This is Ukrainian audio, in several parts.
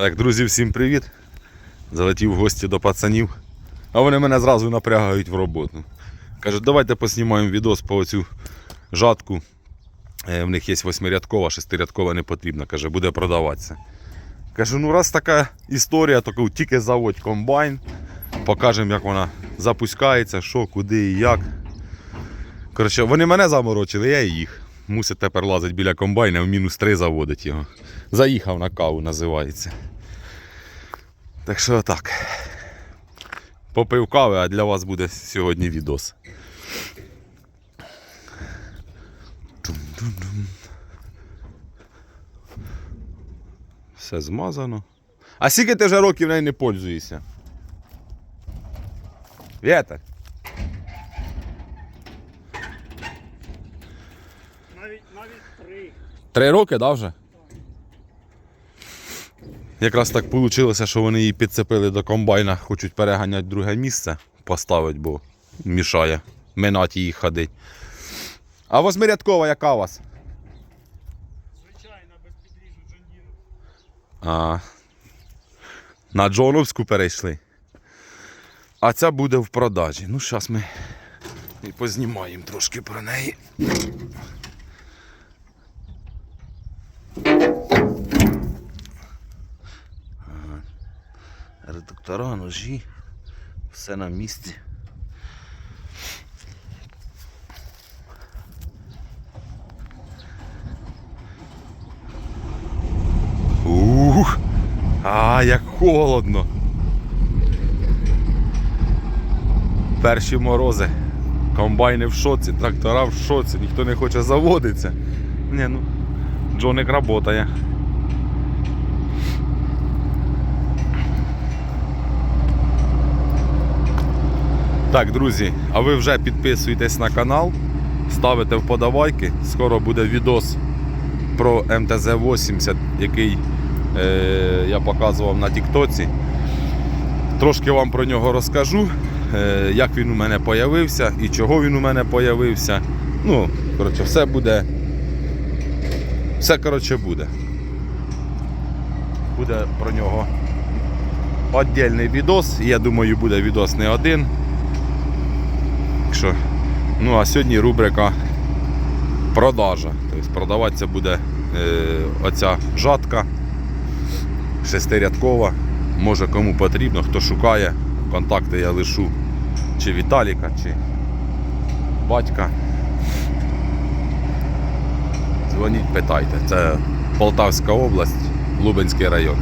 Так, друзі, всім привіт. Залетів в гості до пацанів, а вони мене зразу напрягають в роботу. Кажуть, давайте поснімаємо відос по оцю жатку. Е, В них є восьмирядкова, шестирядкова не потрібна, каже, буде продаватися. Кажу, ну раз така історія, то тільки заводь комбайн. Покажемо, як вона запускається, що, куди і як. Коротше, вони мене заморочили, я і їх. Мусить тепер лазити біля комбайна, в мінус 3 заводить його. Заїхав на каву, називається. Так що так. Попив кави, а для вас буде сьогодні відос. Все змазано. А скільки ти вже років не пользуєшся? Вєта? Навіть три. Три роки, да, вже? Якраз так вийшло, що вони її підцепили до комбайна, хочуть переганяти друге місце, поставити, бо мішає минати її ходить. А восьмирядкова яка у вас? Звичайно, без підріжу Джондіру. А, на Джоновську перейшли. А ця буде в продажі. Ну, зараз ми і познімаємо трошки про неї. Редуктора, ножі, все на місці. Ух! А, як холодно. Перші морози. Комбайни в шоці, трактора в шоці, ніхто не хоче заводитися. Ні, ну, Джоник працює. Так, друзі, а ви вже підписуєтесь на канал, ставите вподобайки. Скоро буде відос про МТЗ-80, який е, я показував на Тіктоці. Трошки вам про нього розкажу, е, як він у мене появився і чого він у мене появився. Ну, коротше, все буде. Все коротше буде. Буде про нього віддільний відос. Я думаю, буде відос не один. Що, ну а сьогодні рубрика продажа. Тобто продаватися буде е, оця жатка шестирядкова. Може кому потрібно, хто шукає, контакти я лишу чи Віталіка, чи батька. Дзвоніть, питайте. Це Полтавська область, Лубенський район.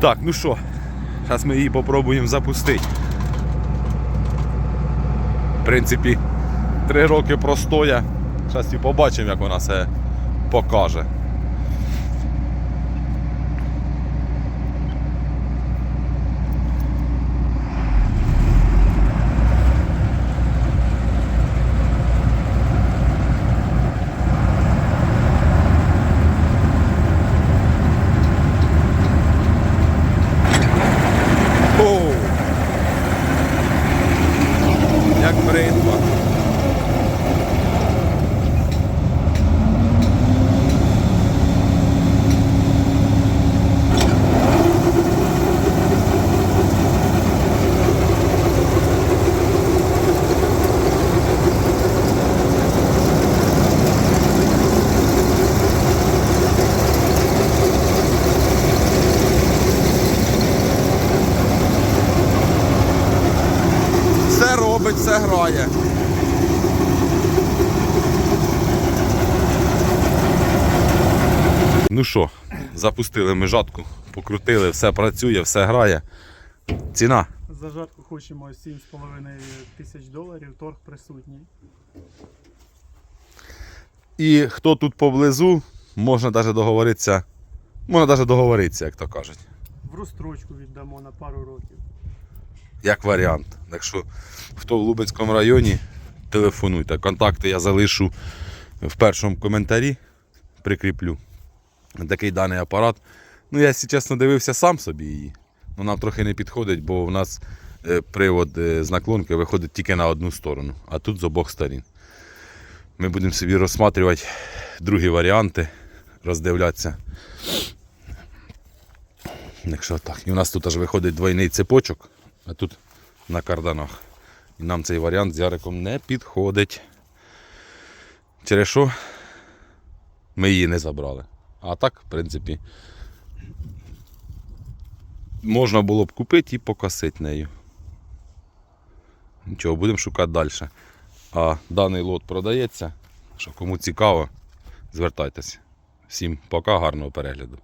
Так, ну що, зараз ми її попробуємо запустити. В принципі, три роки простоя. Зараз і побачимо, як вона себе покаже. Робить, все грає. Ну що, запустили ми жатку, покрутили, все працює, все грає. Ціна. За жатку хочемо 7,5 тисяч доларів, торг присутній. І хто тут поблизу, можна навіть договоритися. Можна навіть договоритися, як то кажуть. В розстрочку віддамо на пару років. Як варіант. Якщо хто в Лубенському районі, телефонуйте. Контакти я залишу в першому коментарі. Прикріплю. Такий даний апарат. Ну, я, якщо чесно, дивився сам собі її. Ну, нам трохи не підходить, бо в нас е, привод е, з наклонки виходить тільки на одну сторону, а тут з обох сторін. Ми будемо собі розсматривати другі варіанти, роздивлятися. Якщо так. І у нас тут аж виходить двойний цепочок, а тут на карданах. І нам цей варіант з Яриком не підходить. Через що ми її не забрали. А так, в принципі, можна було б купити і покосити нею. Нічого, будемо шукати далі. А даний лот продається. Що кому цікаво, звертайтеся. Всім пока, гарного перегляду.